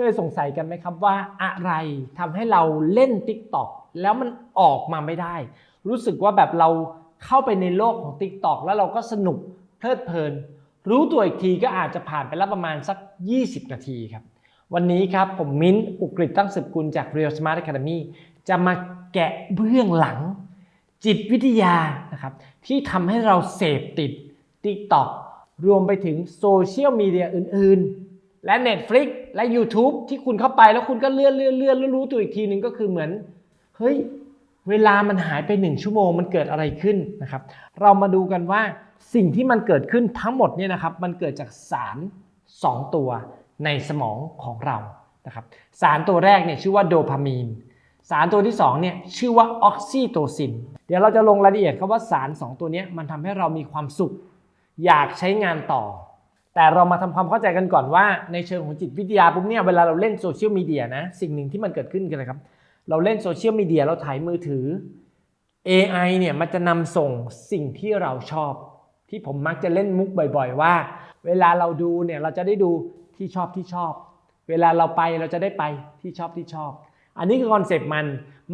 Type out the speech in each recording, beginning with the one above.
เคยสงสัยกันไหมครับว่าอะไรทำให้เราเล่น Tik t o อกแล้วมันออกมาไม่ได้ รู้สึกว่าแบบเราเข้าไปในโลกของ Tik t o อกแล้วเราก็สนุกเพลิดเพลิน รู้ตัวอีกทีก็อาจจะผ่านไปแล้วประมาณสัก 20 นาทีครับ วันนี้ครับผมมิ้นท์อุกฤษตั้งสืบกุลจาก Real Smart Academy จะมาแกะเบื้องหลัง จิตวิทยานะครับที่ทำให้เราเสพติด TikTok รวมไปถึงโซเชียลมีเดียอื่นๆ และ Netflix และ YouTube ที่คุณเข้าไปแล้วคุณก็เลื่อนเลื่อนเลื่อนแล้วรู้ตัวอีกทีหนึ่งก็คือเหมือนเฮ้ยเวลามันหายไปหนึ่งชั่วโมงมันเกิดอะไรขึ้นนะครับ เรามาดูกันว่าสิ่งที่มันเกิดขึ้นทั้งหมดเนี่ยนะครับ มันเกิดจากสาร 2 ตัวในสมองของเรานะครับสารตัวแรกเนี่ยชื่อว่าโดพามีนสารตัวที่2เนี่ยชื่อว่าออกซิโตซิน เดี๋ยวเราจะลงรายละเอียดครับว่าสาร 2 ตัวนี้มันทำให้เรามีความสุข อยากใช้งานต่อ แต่เรามาทำความเข้าใจกันก่อนว่าในเชิงของจิตวิทยาปุ๊บเนี่ยเวลาเราเล่นโซเชียลมีเดียนะสิ่งหนึ่งที่มันเกิดขึ้นกันนะครับ เราเล่นโซเชียลมีเดียเราถ่ายมือถือ AI เนี่ยมันจะนำส่งสิ่งที่เราชอบ ที่ผมมักจะเล่นมุกบ่อยๆ ว่า เวลาเราดูเนี่ยเราจะได้ดูที่ชอบที่ชอบ เวลาเราไปเราจะได้ไปที่ชอบที่ชอบ อันนี้คือคอนเซปต์มัน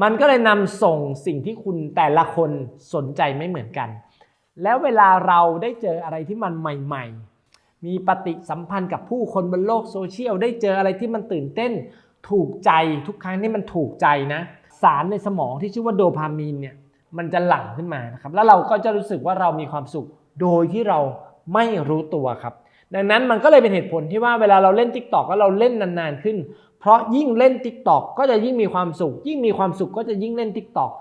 มันก็เลยนำส่งสิ่งที่คุณแต่ละคนสนใจไม่เหมือนกัน แล้วเวลาเราได้เจออะไรที่มันใหม่ ๆ มีปฏิสัมพันธ์กับผู้คนบนโลกโซเชียลได้เจออะไรที่มันตื่นเต้น ถูกใจทุกครั้งที่มันถูกใจนะ สารในสมองที่ชื่อว่าโดพามีนเนี่ยมันจะหลั่งขึ้นมานะครับแล้วเราก็จะรู้สึกว่าเรามีความสุขโดยที่เราไม่รู้ตัวครับ ดังนั้นมันก็เลยเป็นเหตุผลที่ว่าเวลาเราเล่น Tik t o อกแล้วเราเล่นนานๆขึ้น เพราะยิ่งเล่น Tik t o อกก็จะยิ่งมีความสุข ยิ่งมีความสุขก็จะยิ่งเล่น Tik t o อก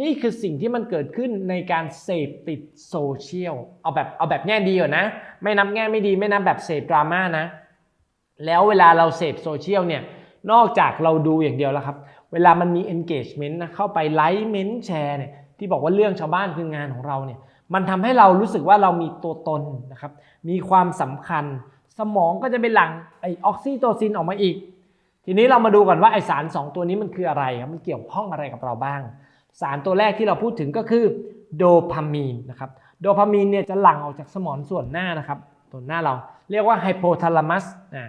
นี่คือสิ่งที่มันเกิดขึ้นในการเสพติดโซเชียลเอาแบบเอาแบบแง่ดีก่อนนะ ไม่นับแง่ไม่ดีไม่นับแบบเสพดราม่านะ แล้วเวลาเราเสพโซเชียลเนี่ยนอกจากเราดูอย่างเดียวแล้วครับ เวลามันมี engagement นะเข้าไปไลค์เมนต์แชร์เนี่ยที่บอกว่าเรื่องชาวบ้านคืองานของเราเนี่ยมันทำให้เรารู้สึกว่าเรามีตัวตนนะครับ มีความสำคัญ สมองก็จะเป็นหลั่งไอออกซิโตซินออกมาอีก ทีนี้เรามาดูก่อนว่าไอสาร 2 ตัวนี้มันคืออะไรครับ มันเกี่ยวข้องอะไรกับเราบ้าง สารตัวแรกที่เราพูดถึงก็คือโดพามีนนะครับโดพามีนเนี่ยจะหลั่งออกจากสมองส่วนหน้านะครับส่วนหน้าเราเรียกว่าไฮโปทาลามัสนะ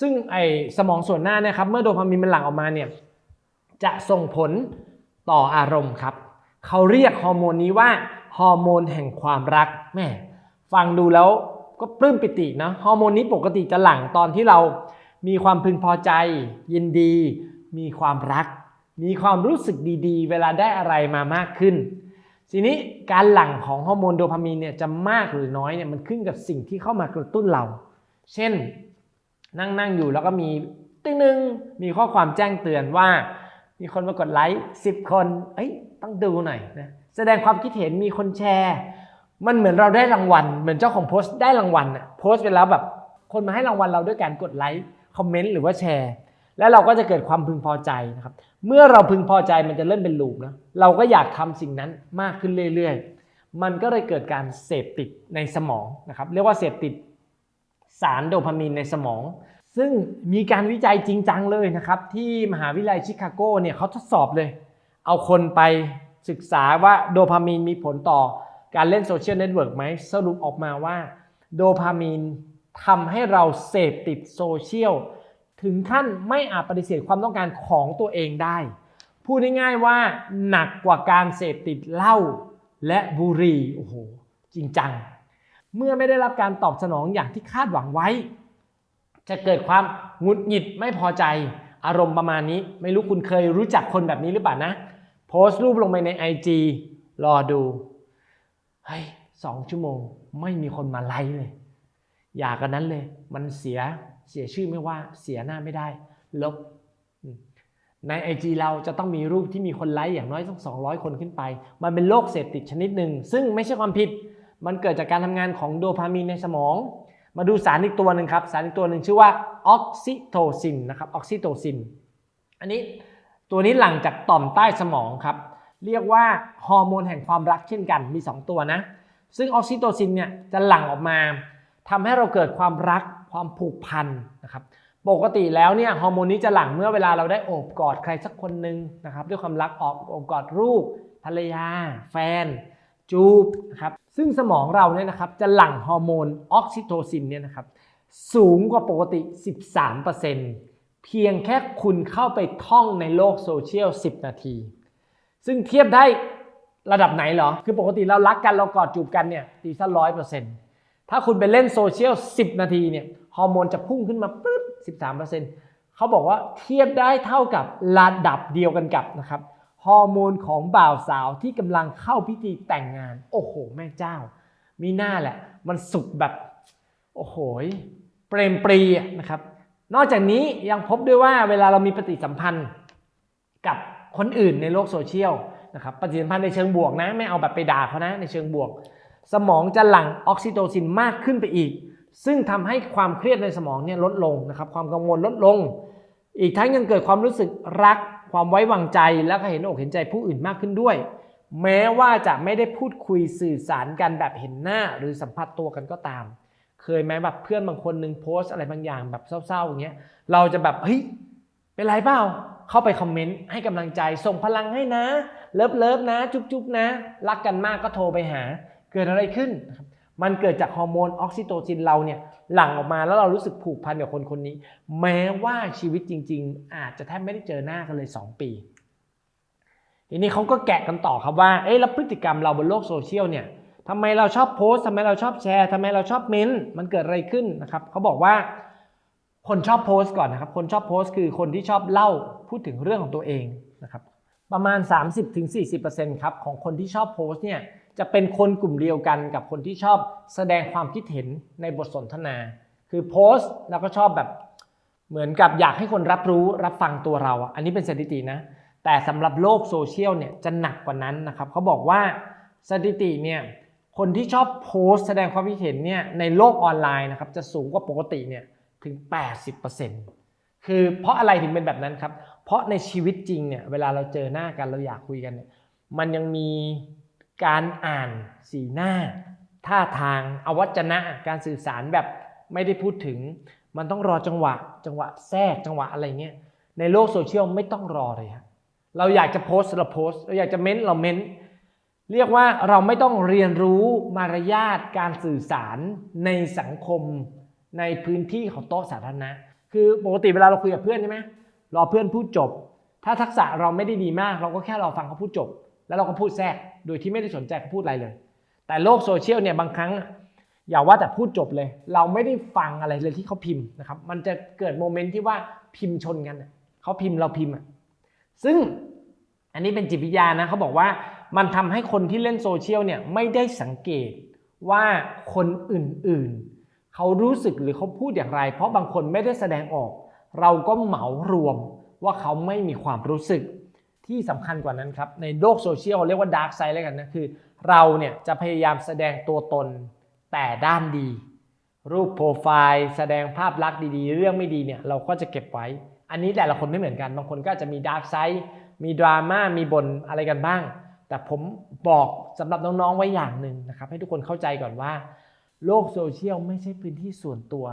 ซึ่งไอสมองส่วนหน้านี่ยครับเมื่อโดพามีนมันหลั่งออกมาเนี่ยจะส่งผลต่ออารมณ์ครับเขาเรียกฮอร์โมนนี้ว่าฮอร์โมนแห่งความรักแม่ฟังดูแล้วก็ปลื้มปิตินะฮอร์โมนนี้ปกติจะหลั่งตอนที่เรามีความพึงพอใจ ยินดี มีความรัก มีความรู้สึกดีๆ เวลาได้อะไรมามากขึ้น ทีนี้การหลั่งของฮอร์โมนโดพามีนเนี่ยจะมากหรือน้อยเนี่ยมันขึ้นกับสิ่งที่เข้ามากระตุ้นเรา เช่นนั่งนั่งอยู่แล้วก็มีตึ้งนึงมีข้อความแจ้งเตือนว่า มีคนมากดไลค์สิบคน เอ้ยต้องดูหน่อยนะแสดงความคิดเห็นมีคนแชร์ มันเหมือนเราได้รางวัล เหมือนเจ้าของโพสต์ได้รางวัลอะโพสต์ไปแล้วแบบคนมาให้รางวัลเราด้วยการกดไลค์คอมเมนต์หรือว่าแชร์ แล้วเราก็จะเกิดความพึงพอใจนะครับ เมื่อเราพึงพอใจมันจะเริ่มเป็นลูปนะเราก็อยากทำสิ่งนั้นมากขึ้นเรื่อยๆ มันก็เลยเกิดการเสพติดในสมองนะครับ เรียกว่าเสพติดสารโดพามีนในสมอง ซึ่งมีการวิจัยจริงจังเลยนะครับ ที่มหาวิทยาลัยชิคาโกเนี่ยเขาทดสอบเลย เอาคนไปศึกษาว่าโดพามีนมีผลต่อการเล่นโซเชียลเน็ตเวิร์กไหมสรุปออกมาว่า โดพามีนทำให้เราเสพติดโซเชียล ถึงขั้นไม่อาจปฏิเสธความต้องการของตัวเองได้ พูดง่ายๆว่าหนักกว่าการเสพติดเหล้าและบุหรี่โอ้โหจริงจัง เมื่อไม่ได้รับการตอบสนองอย่างที่คาดหวังไว้ จะเกิดความหงุดหงิดไม่พอใจ อารมณ์ประมาณนี้ ไม่รู้คุณเคยรู้จักคนแบบนี้หรือเปล่านะ โพสต์รูปลงไปใน IG รอดูเฮ้ยสองชั่วโมงไม่มีคนมาไลค์เลย อยากกันนั้นเลย มันเสีย เสียชื่อไม่ว่าเสียหน้าไม่ได้ ลบ ใน IG เราจะต้องมีรูปที่มีคนไลค์อย่างน้อยต้อง200 คนขึ้นไป มันเป็นโรคเสพติดชนิดหนึ่ง ซึ่งไม่ใช่ความผิด มันเกิดจากการทำงานของโดพามีนในสมอง มาดูสารอีกตัวหนึ่งครับ สารอีกตัวหนึ่งชื่อว่าออกซิโทซินนะครับออกซิโทซิน อันนี้ตัวนี้หลั่งจากต่อมใต้สมองครับ เรียกว่าฮอร์โมนแห่งความรักเช่นกัน มี 2 ตัวนะ ซึ่งออกซิโทซินเนี่ยจะหลั่งออกมา ทำให้เราเกิดความรักความผูกพันนะครับปกติแล้วเนี่ยฮอร์โมนนี้จะหลั่งเมื่อเวลาเราได้โอบกอดใครสักคนหนึ่งนะครับด้วยความรักออกโอบกอดลูกภรรยา แฟน จูบนะครับซึ่งสมองเราเนี่ยนะครับจะหลั่งฮอร์โมนออกซิโทซินเนี่ยนะครับสูงกว่าปกติ 13%เเพียงแค่คุณเข้าไปท่องในโลกโซเชียล 10 นาที ซึ่งเทียบได้ระดับไหนเหรอ คือปกติเรารักกันเรากอดจูบกันเนี่ยตีซะร้อยเปอร์เซ็นต์ ถ้าคุณไปเล่นโซเชียล 10 นาทีเนี่ยฮอร์โมนจะพุ่งขึ้นมาปึ๊บ13เปอร์เซ็นต์เขาบอกว่าเทียบได้เท่ากับระดับเดียวกันกับนะครับฮอร์โมนของบ่าวสาวที่กำลังเข้าพิธีแต่งงาน โอ้โห แม่เจ้า มีหน้าแหละ มันสุกแบบ โอ้โห เปรมปรีนะครับ นอกจากนี้ยังพบด้วยว่าเวลาเรามีปฏิสัมพันธ์กับคนอื่นในโลกโซเชียลนะครับปฏิสัมพันธ์ในเชิงบวกนะ ไม่เอาแบบไปด่าเขานะในเชิงบวก สมองจะหลั่งออกซิโตซินมากขึ้นไปอีก ซึ่งทำให้ความเครียดในสมองเนี่ยลดลงนะครับความกังวลลดลง อีกทั้งยังเกิดความรู้สึกรัก ความไว้วางใจและก็เห็นอกเห็นใจผู้อื่นมากขึ้นด้วย แม้ว่าจะไม่ได้พูดคุยสื่อสารกันแบบเห็นหน้าหรือสัมผัสตัวกันก็ตาม เคยไหมแบบเพื่อนบางคนหนึ่งโพสต์อะไรบางอย่างแบบเศร้าๆอย่างเงี้ยเราจะแบบเฮ้ยเป็นไรเปล่าเข้าไปคอมเมนต์ให้กำลังใจส่งพลังให้นะเลิฟเลิฟนะ จุ๊บจุ๊บนะ รักกันมากก็โทรไปหา เกิดอะไรขึ้นนะครับมันเกิดจากฮอร์โมนออกซิโตซินเราเนี่ยหลั่งออกมาแล้วเรารู้สึกผูกพันกับคนคนนี้ แม้ว่าชีวิตจริง ๆ อาจจะแทบไม่ได้เจอหน้ากันเลย 2 ปีทีนี้เขาก็แกะกันต่อครับว่า เอ๊ะแล้วพฤติกรรมเราบนโลกโซเชียลเนี่ยทำไมเราชอบโพสทำไมเราชอบแชร์ทำไมเราชอบเม้นต์มันเกิดอะไรขึ้นนะครับเขาบอกว่าคนชอบโพสก่อนนะครับ คนชอบโพสคือคนที่ชอบเล่าพูดถึงเรื่องของตัวเองนะครับ ประมาณ 30-40%ครับของคนที่ชอบโพสเนี่ย จะเป็นคนกลุ่มเดียวกันกับคนที่ชอบแสดงความคิดเห็นในบทสนทนา คือโพสต์แล้วก็ชอบแบบเหมือนกับอยากให้คนรับรู้รับฟังตัวเราอะอันนี้เป็นสถิตินะ แต่สำหรับโลกโซเชียลเนี่ยจะหนักกว่านั้นนะครับเขาบอกว่าสถิติเนี่ยคนที่ชอบโพสต์แสดงความคิดเห็นเนี่ยในโลกออนไลน์นะครับจะสูงกว่าปกติเนี่ยถึง 80%คือเพราะอะไรถึงเป็นแบบนั้นครับ เพราะในชีวิตจริงเนี่ยเวลาเราเจอหน้ากันเราอยากคุยกันเนี่ยมันยังมี การอ่านสีหน้า ท่าทางอวัจนะ การสื่อสารแบบไม่ได้พูดถึง มันต้องรอจังหวะ จังหวะแทรกจังหวะอะไรเงี้ยในโลกโซเชียลไม่ต้องรอเลยครับเราอยากจะโพสเราโพสเราอยากจะเม้นเราเม้นเรียกว่าเราไม่ต้องเรียนรู้มารยาทการสื่อสารในสังคมในพื้นที่ของโต๊ะสาธารณะ คือปกติเวลาเราคุยกับเพื่อนใช่ไหมรอเพื่อนพูดจบ ถ้าทักษะเราไม่ได้ดีมาก เราก็แค่รอฟังเขาพูดจบ แล้วเราก็พูดแทรกโดยที่ไม่ได้สนใจเขาพูดอะไรเลย แต่โลกโซเชียลเนี่ยบางครั้งอย่าว่าแต่พูดจบเลย เราไม่ได้ฟังอะไรเลยที่เขาพิมพ์นะครับมันจะเกิดโมเมนต์ที่ว่าพิมพ์ชนกันเขาพิมพ์เราพิมพ์ซึ่งอันนี้เป็นจิตวิทยานะเขาบอกว่ามันทำให้คนที่เล่นโซเชียลเนี่ยไม่ได้สังเกตว่าคนอื่นๆ เขารู้สึกหรือเขาพูดอย่างไร เพราะบางคนไม่ได้แสดงออก เราก็เหมารวมว่าเขาไม่มีความรู้สึก ที่สำคัญกว่านั้นครับ ในโลกโซเชียลเรียกว่าดาร์กไซด์แล้วกันนะคือ เราเนี่ยจะพยายามแสดงตัวตนแต่ด้านดี รูปโปรไฟล์แสดงภาพลักษณ์ดีๆ เรื่องไม่ดีเนี่ยเราก็จะเก็บไว้ อันนี้แต่ละคนไม่เหมือนกัน บางคนก็จะมีดาร์กไซด์มีดราม่ามีบนอะไรกันบ้าง แต่ผมบอกสำหรับน้องๆไว้อย่างหนึ่งนะครับให้ทุกคนเข้าใจก่อนว่า โลกโซเชียลไม่ใช่พื้นที่ส่วนตัว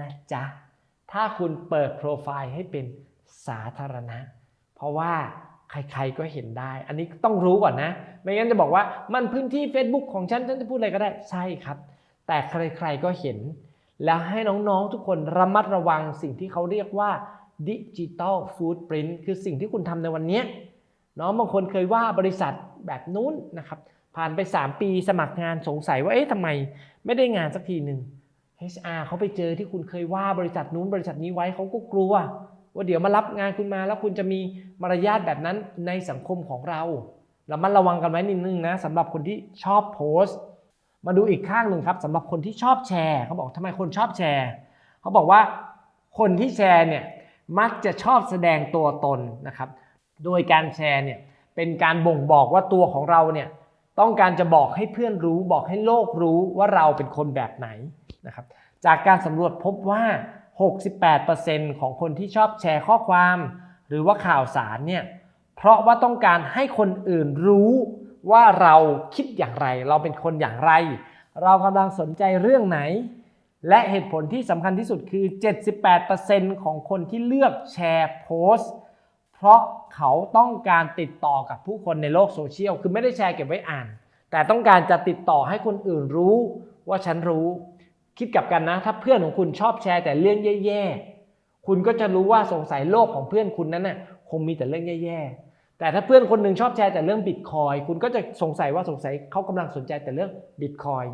นะจ๊ะถ้าคุณเปิดโปรไฟล์ให้เป็นสาธารณะ เพราะว่า ใครๆก็เห็นได้ อันนี้ต้องรู้ก่อนนะ ไม่งั้นจะบอกว่ามันพื้นที่ Facebook ของฉัน ฉันจะพูดอะไรก็ได้ ใช่ครับ แต่ใครๆก็เห็น แล้วให้น้องๆทุกคนระมัดระวังสิ่งที่เขาเรียกว่าดิจิตอลฟูดปรินต์คือสิ่งที่คุณทำในวันนี้น้องบางคนเคยว่าบริษัทแบบนู้นนะครับ ผ่านไป 3 ปีสมัครงานสงสัยว่าเอ๊ะทำไมไม่ได้งานสักทีหนึ่ง HR เขาไปเจอที่คุณเคยว่าบริษัทนู้นบริษัทนี้ไว้เขาก็กลัว ว่าเดี๋ยวมารับงานคุณมาแล้วคุณจะมีมารยาทแบบนั้นในสังคมของเราเรามันระวังกันไว้นิดนึงนะสำหรับคนที่ชอบโพสต์ มาดูอีกข้างหนึ่งครับสำหรับคนที่ชอบแชร์เขาบอกทำไมคนชอบแชร์เขาบอกว่าคนที่แชร์เนี่ยมักจะชอบแสดงตัวตนนะครับ โดยการแชร์เนี่ยเป็นการบ่งบอกว่าตัวของเราเนี่ยต้องการจะบอกให้เพื่อนรู้ บอกให้โลกรู้ว่าเราเป็นคนแบบไหนนะครับ จากการสำรวจพบว่า 68%ของคนที่ชอบแชร์ข้อความ หรือว่าข่าวสารเนี่ยเพราะว่าต้องการให้คนอื่นรู้ว่าเราคิดอย่างไร เราเป็นคนอย่างไร เรากำลังสนใจเรื่องไหน และเหตุผลที่สำคัญที่สุดคือ 78%ของคนที่เลือกแชร์โพสต์ เพราะเขาต้องการติดต่อกับผู้คนในโลกโซเชียล คือไม่ได้แชร์เก็บไว้อ่าน แต่ต้องการจะติดต่อให้คนอื่นรู้ว่าฉันรู้ คิดกลับกันนะ ถ้าเพื่อนของคุณชอบแชร์แต่เรื่องแย่ๆ คุณก็จะรู้ว่าสงสัยโลกของเพื่อนคุณนั้นน่ะคงมีแต่เรื่องแย่ๆ แต่ถ้าเพื่อนคนหนึ่งชอบแชร์แต่เรื่องบิตคอยคุณก็จะสงสัยว่าสงสัยเขากำลังสนใจแต่เรื่องบิตคอย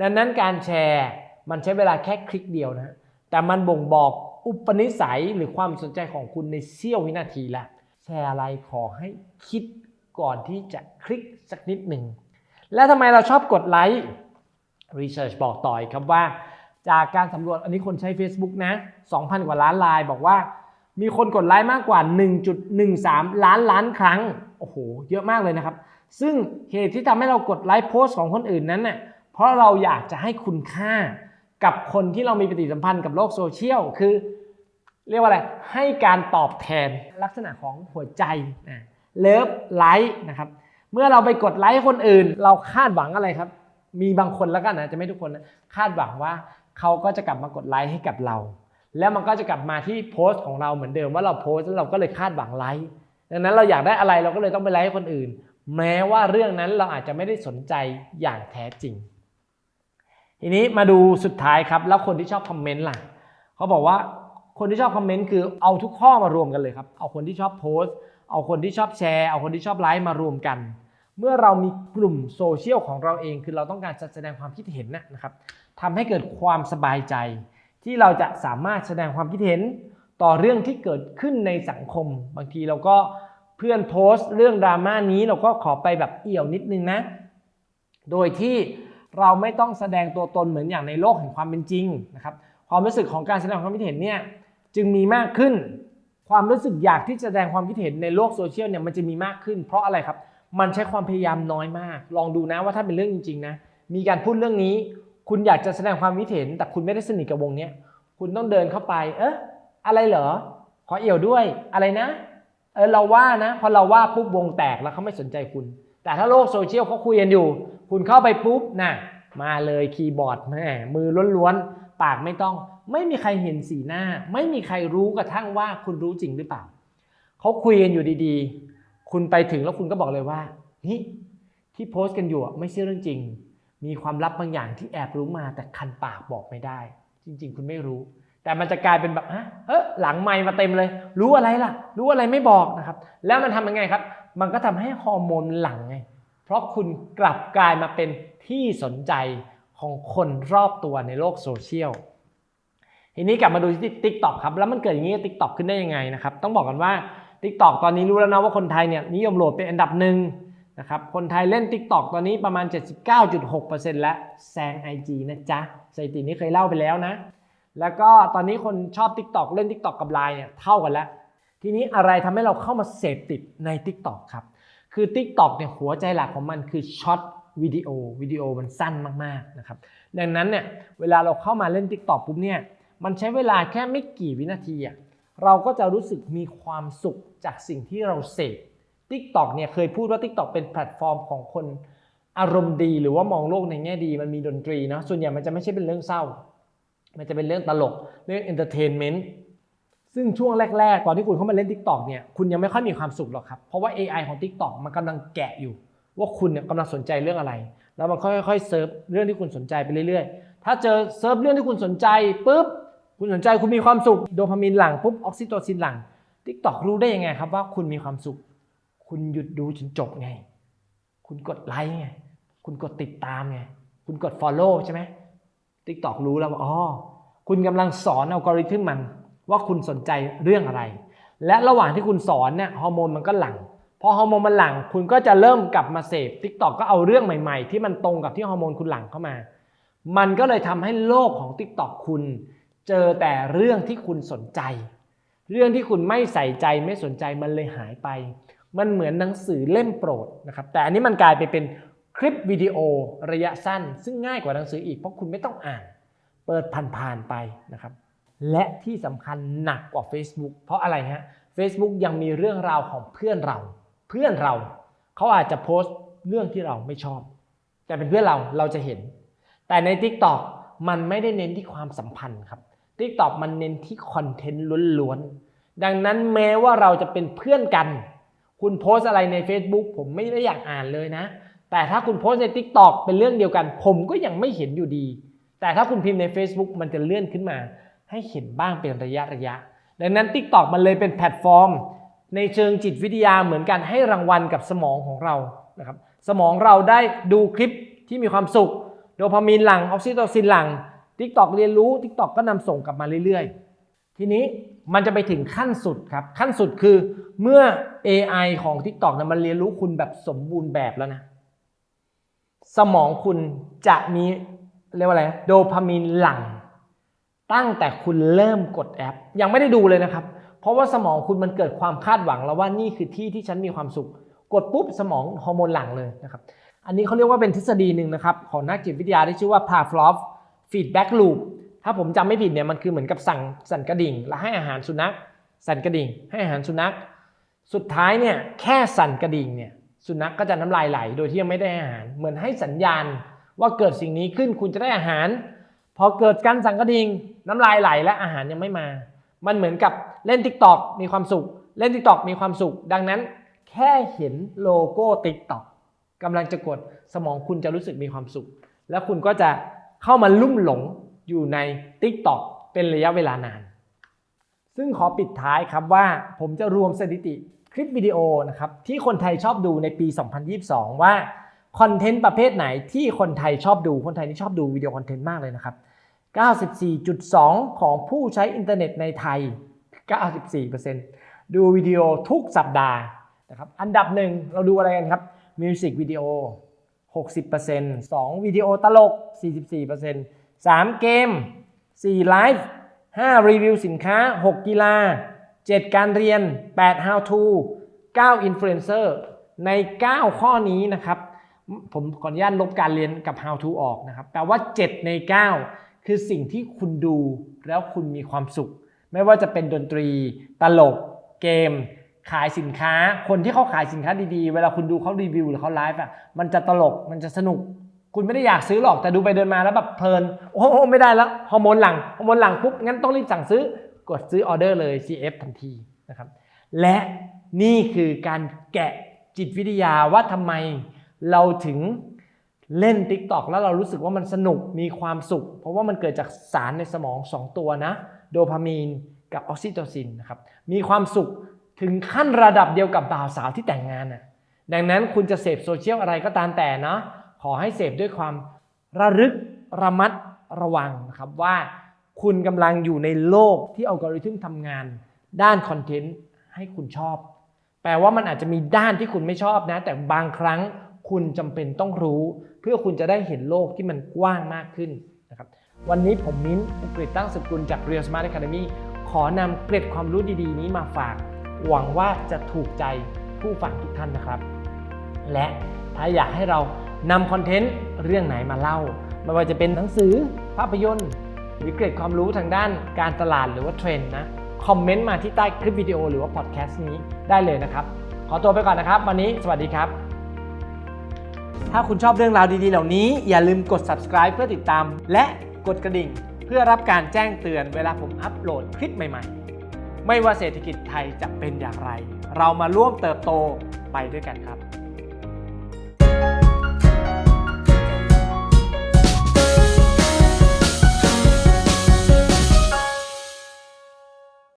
ดังนั้นการแชร์มันใช้เวลาแค่คลิกเดียวนะ แต่มันบ่งบอกอุปนิสัยหรือความสนใจของคุณในเสี้ยววินาทีละแชร์อะไรขอให้คิดก่อนที่จะคลิกสักนิดหนึ่ง แล้วทำไมเราชอบกดไลค์ Research บอกต่อยครับว่า จากการสำรวจอันนี้คนใช้ Facebook นะ 2,000 กว่าล้านลายบอกว่า มีคนกดไลค์มากกว่า 1.13 ล้านล้านครั้ง โอ้โห เยอะมากเลยนะครับ ซึ่งเหตุที่ทำให้เรากดไลค์โพสต์ของคนอื่นนั้นเน่ยเพราะเราอยากจะให้คุณค่ากับคนที่เรามีปฏิสัมพันธ์กับโลกโซเชียล คือ เรียกว่าอะไร ให้การตอบแทนลักษณะของหัวใจนะเลิฟไลค์นะครับ เมื่อเราไปกดไลค์คนอื่น เราคาดหวังอะไรครับ มีบางคนแล้วกันนะจะไม่ทุกคนนะคาดหวังว่า เขาก็จะกลับมากดไลค์ให้กับเรา แล้วมันก็จะกลับมาที่โพสต์ของเราเหมือนเดิมว่าเราโพสต์แล้วเราก็เลยคาดหวังไลค์ดังนั้นเราอยากได้อะไรเราก็เลยต้องไปไลค์ให้คนอื่น แม้ว่าเรื่องนั้นเราอาจจะไม่ได้สนใจอย่างแท้จริง ทีนี้มาดูสุดท้ายครับ แล้วคนที่ชอบคอมเมนต์ล่ะเขาบอกว่าคนที่ชอบคอมเมนต์คือเอาทุกข้อมารวมกันเลยครับ เอาคนที่ชอบโพสต์ เอาคนที่ชอบแชร์ เอาคนที่ชอบไลค์มารวมกัน เมื่อเรามีกลุ่มโซเชียลของเราเอง คือเราต้องการจะแสดงความคิดเห็นนะครับ ทำให้เกิดความสบายใจ ที่เราจะสามารถแสดงความคิดเห็นต่อเรื่องที่เกิดขึ้นในสังคม บางทีเราก็เพื่อนโพสต์เรื่องดราม่านี้เราก็ขอไปแบบเอี่ยวนิดนึงนะ โดยที่เราไม่ต้องแสดงตัวตนเหมือนอย่างในโลกแห่งความเป็นจริงนะครับความรู้สึกของการแสดงความคิดเห็นเนี่ยจึงมีมากขึ้น ความรู้สึกอยากที่จะแสดงความคิดเห็นในโลกโซเชียลเนี่ยมันจะมีมากขึ้น เพราะอะไรครับ มันใช้ความพยายามน้อยมาก ลองดูนะว่าถ้าเป็นเรื่องจริงๆนะมีการพูดเรื่องนี้ คุณอยากจะแสดงความคิดเห็น แต่คุณไม่ได้สนิทกับวงเนี้ยคุณต้องเดินเข้าไป เอ๊ะอะไรเหรอ ขอเอี่ยวด้วยอะไรนะ เออเราว่านะ พอเราว่าปุ๊บวงแตกแล้วเขาไม่สนใจคุณ แต่ถ้าโลกโซเชียลเขาคุยกันอยู่ คุณเข้าไปปุ๊บนะมาเลยคีย์บอร์ดแม่มือล้วนๆ ปากไม่ต้อง ไม่มีใครเห็นสีหน้า ไม่มีใครรู้กระทั่งว่าคุณรู้จริงหรือเปล่าเขาคุยกันอยู่ดีๆ คุณไปถึงแล้วคุณก็บอกเลยว่าเฮ้ยที่โพสต์กันอยู่ไม่ใช่เรื่องจริง มีความลับบางอย่างที่แอบรู้มาแต่คันปากบอกไม่ได้ จริง ๆ คุณไม่รู้ แต่มันจะกลายเป็นแบบฮะเออหลังไมค์มาเต็มเลย รู้อะไรล่ะ รู้อะไรไม่บอกนะครับ แล้วมันทำยังไงครับ มันก็ทำให้ฮอร์โมนหลังไงเพราะคุณกลับกลายมาเป็นที่สนใจของคนรอบตัวในโลกโซเชียลทีนี้กลับมาดูที่ t ิ k t o k ครับ แล้วมันเกิดอย่างนี้ t ิ k t o k ขึ้นได้ยังไงนะครับ ต้องบอกกันว่า t ิ k t o k ตอนนี้รู้แล้วนะว่าคนไทยเนี่ยนิยมโหลดเป็นอันดับหนึ่ง นะครับ คนไทยเล่น t ิ k t o k ตอนนี้ประมาณ 79.6%แล้วแซง IG นะจ๊ะสถิตินี้เคยเล่าไปแล้วนะ แล้วก็ตอนนี้คนชอบ TikTok เล่น TikTok กับ Line เนี่ยเท่ากันแล้ว ทีนี้อะไรทำให้เราเข้ามาเสพติดใน TikTok ครับ คือ TikTok เนี่ยหัวใจหลักของมันคือช็อตวิดีโอวิดีโอมันสั้นมากๆนะครับดังนั้นเนี่ยเวลาเราเข้ามาเล่น TikTok ปุ๊บเนี่ยมันใช้เวลาแค่ไม่กี่วินาทีอะเราก็จะรู้สึกมีความสุขจากสิ่งที่เราเสพ TikTok เนี่ยเคยพูดว่า TikTok เป็นแพลตฟอร์มของคนอารมณ์ดีหรือว่ามองโลกในแง่ดีมันมีดนตรีเนาะส่วนใหญ่มันจะไม่ใช่เป็นเรื่องเศร้า มันจะเป็นเรื่องตลกเรื่องเอนเตอร์เทนเมนต์ซึ่งช่วงแรกๆ ตอนที่คุณเข้ามาเล่น TikTok เนี่ยคุณยังไม่ค่อยมีความสุขหรอกครับ เพราะว่า AI ของ TikTok มันกำลังแกะอยู่ ว่าคุณเนี่ยกำลังสนใจเรื่องอะไร แล้วมันค่อยๆเซิร์ฟเรื่องที่คุณสนใจไปเรื่อยๆ ถ้าเจอเซิร์ฟเรื่องที่คุณสนใจปุ๊บคุณสนใจคุณมีความสุขโดพามีนหลั่งปุ๊บออกซิโตซินหลั่ง TikTok รู้ได้ยังไงครับว่าคุณมีความสุข คุณหยุดดูจนจบไง คุณกดไลค์ไง คุณกดติดตามไง คุณกด Follow ใช่ไหม TikTok รู้แล้วว่าอ๋อ คุณกำลังสอนอัลกอริทึมมัน ว่าคุณสนใจเรื่องอะไร และระหว่างที่คุณสอนเนี่ยฮอร์โมนมันก็หลั่ง พอฮอร์โมนมันหลั่ง คุณก็จะเริ่มกลับมาเสพ TikTok ก็เอาเรื่องใหม่ๆ ที่มันตรงกับที่ฮอร์โมนคุณหลั่งเข้ามา มันก็เลยทำให้โลกของ TikTok คุณ เจอแต่เรื่องที่คุณสนใจ เรื่องที่คุณไม่ใส่ใจไม่สนใจมันเลยหายไป มันเหมือนหนังสือเล่มโปรดนะครับแต่อันนี้มันกลายไปเป็นคลิปวิดีโอระยะสั้น ซึ่งง่ายกว่าหนังสืออีกเพราะคุณไม่ต้องอ่าน เปิดผ่านๆไปนะครับและที่สำคัญหนักกว่า Facebook เพราะอะไรฮะ Facebook ยังมีเรื่องราวของเพื่อนเรา เพื่อนเราเขาอาจจะโพสต์เรื่องที่เราไม่ชอบ แต่เป็นเพื่อนเราเราจะเห็น แต่ใน TikTok มันไม่ได้เน้นที่ความสัมพันธ์ครับ TikTok มันเน้นที่คอนเทนต์ล้วนๆดังนั้นแม้ว่าเราจะเป็นเพื่อนกัน คุณโพสต์อะไรใน Facebook ผมไม่ได้อยากอ่านเลยนะ แต่ถ้าคุณโพสต์ใน TikTok เป็นเรื่องเดียวกัน ผมก็ยังไม่เห็นอยู่ดี แต่ถ้าคุณพิมพ์ใน Facebook มันจะเลื่อนขึ้นมา ให้เห็นบ้างเป็นระยะระยะ ดังนั้น TikTok มันเลยเป็นแพลตฟอร์ม ในเชิงจิตวิทยาเหมือนกันให้รางวัลกับสมองของเรานะครับสมองเราได้ดูคลิปที่มีความสุข โดพามีนหลังออกซิโตซินหลัง TikTok เรียนรู้ TikTok ก็นำส่งกลับมาเรื่อยๆ ทีนี้มันจะไปถึงขั้นสุดครับ ขั้นสุดคือเมื่อ AI ของ TikTok นะมันเรียนรู้คุณแบบสมบูรณ์แบบแล้วนะ สมองคุณจะมีเรียกว่าอะไรโดพามีนหลั่ง ตั้งแต่คุณเริ่มกดแอป ยังไม่ได้ดูเลยนะครับ เพราะว่าสมองคุณมันเกิดความคาดหวังแล้วว่านี่คือที่ที่ฉันมีความสุข กดปุ๊บสมองฮอร์โมนหลั่งเลยนะครับ อันนี้เขาเรียกว่าเป็นทฤษฎีหนึ่งนะครับ ของนักจิตวิทยาที่ชื่อว่า Pavlov feedback loop ถ้าผมจำไม่ผิดเนี่ยมันคือเหมือนกับสั่งสั่นกระดิ่ง แล้วให้อาหารสุนัข สั่นกระดิ่ง ให้อาหารสุนัข สุดท้ายเนี่ยแค่สั่นกระดิ่งเนี่ยสุนัขก็จะน้ำลายไหล โดยที่ยังไม่ได้อาหาร เหมือนให้สัญญาณว่าเกิดสิ่งนี้ขึ้นคุณจะได้อาหาร พอเกิดการสั่นกระดิ่งน้ำลายไหลและอาหารยังไม่มา มันเหมือนกับเล่น Tik t o อกมีความสุข เล่น Tik t o อกมีความสุข ดังนั้น แค่เห็นโลโก้ Tik t o อกกำลังจะกดสมองคุณจะรู้สึกมีความสุข แล้วคุณก็จะเข้ามาลุ่มหลง อยู่ใน Tik t o อกเป็นระยะเวลานาน ซึ่งขอปิดท้ายครับว่าผมจะรวมสถิติคลิปวิดีโอนะครับที่คนไทยชอบดูในปี 2022 ว่าคอนเทนต์ประเภทไหนที่คนไทยชอบดูคนไทยนี่ชอบดูวิดีโอคอนเทนต์มากเลยนะครับ 94.2 ของผู้ใช้อินเทอร์เน็ตในไทย 94%ดูวิดีโอทุกสัปดาห์นะครับอันดับหนึ่งเราดูอะไรกันครับมิวสิกวิดีโอ60% 2วิดีโอตลก 44% 3 เกม 4 ไลฟ์ 5 รีวิวสินค้า 6 กีฬา 7 การเรียน 8 how to 9 influencer ใน 9 ข้อนี้นะครับ ผมขออนุญาตลบการเรียนกับ how to ออกนะครับแปลว่า 7 ใน 9 คือสิ่งที่คุณดูแล้วคุณมีความสุข ไม่ว่าจะเป็นดนตรี ตลก เกมขายสินค้า คนที่เขาขายสินค้าดีๆ เวลาคุณดูเขารีวิวหรือเขาไลฟ์อะ มันจะตลก มันจะสนุก คุณไม่ได้อยากซื้อหรอกแต่ดูไปเดินมาแล้วแบบเพลินโอ้โหไม่ได้แล้วฮอร์โมนหลังฮอร์โมนหลังปุ๊บงั้นต้องรีบสั่งซื้อกดซื้อออเดอร์เลย CF ทันทีนะครับ และนี่คือการแกะจิตวิทยาว่าทำไมเราถึงเล่น TikTok แล้วเรารู้สึกว่ามันสนุกมีความสุข เพราะว่ามันเกิดจากสารในสมอง 2 ตัวนะ โดพามีนกับออกซิโตซินนะครับมีความสุขถึงขั้นระดับเดียวกับบ่าวสาวที่แต่งงานนะดังนั้นคุณจะเสพโซเชียลอะไรก็ตามแต่เนาะ ขอให้เสพด้วยความระลึกระมัดระวังนะครับว่าคุณกำลังอยู่ในโลกที่อัลกอริทึมทำงาน ด้านคอนเทนต์ให้คุณชอบ แปลว่ามันอาจจะมีด้านที่คุณไม่ชอบนะ แต่บางครั้งคุณจำเป็นต้องรู้ เพื่อคุณจะได้เห็นโลกที่มันกว้างมากขึ้นนะครับวันนี้ผมมิ้นอุกฤษตั้งสกุลจาก Real Smart Academy ขอนำเกร็ดความรู้ดีๆ นี้มาฝาก หวังว่าจะถูกใจผู้ฟังทุกท่านนะครับ และถ้าอยากให้เรา นำคอนเทนต์เรื่องไหนมาเล่า ไม่ว่าจะเป็นหนังสือภาพยนตร์ หรือเกร็ดความรู้ทางด้านการตลาดหรือว่าเทรนด์นะ คอมเมนต์มาที่ใต้คลิปวิดีโอหรือว่าพอดแคสต์นี้ได้เลยนะครับ ขอตัวไปก่อนนะครับ วันนี้สวัสดีครับ ถ้าคุณชอบเรื่องราวดีๆ เหล่านี้ อย่าลืมกด subscribe เพื่อติดตาม และกดกระดิ่ง เพื่อรับการแจ้งเตือนเวลาผมอัปโหลดคลิปใหม่ ๆ ไม่ว่าเศรษฐกิจไทยจะเป็นอย่างไร เรามาร่วมเติบโตไปด้วยกันครับ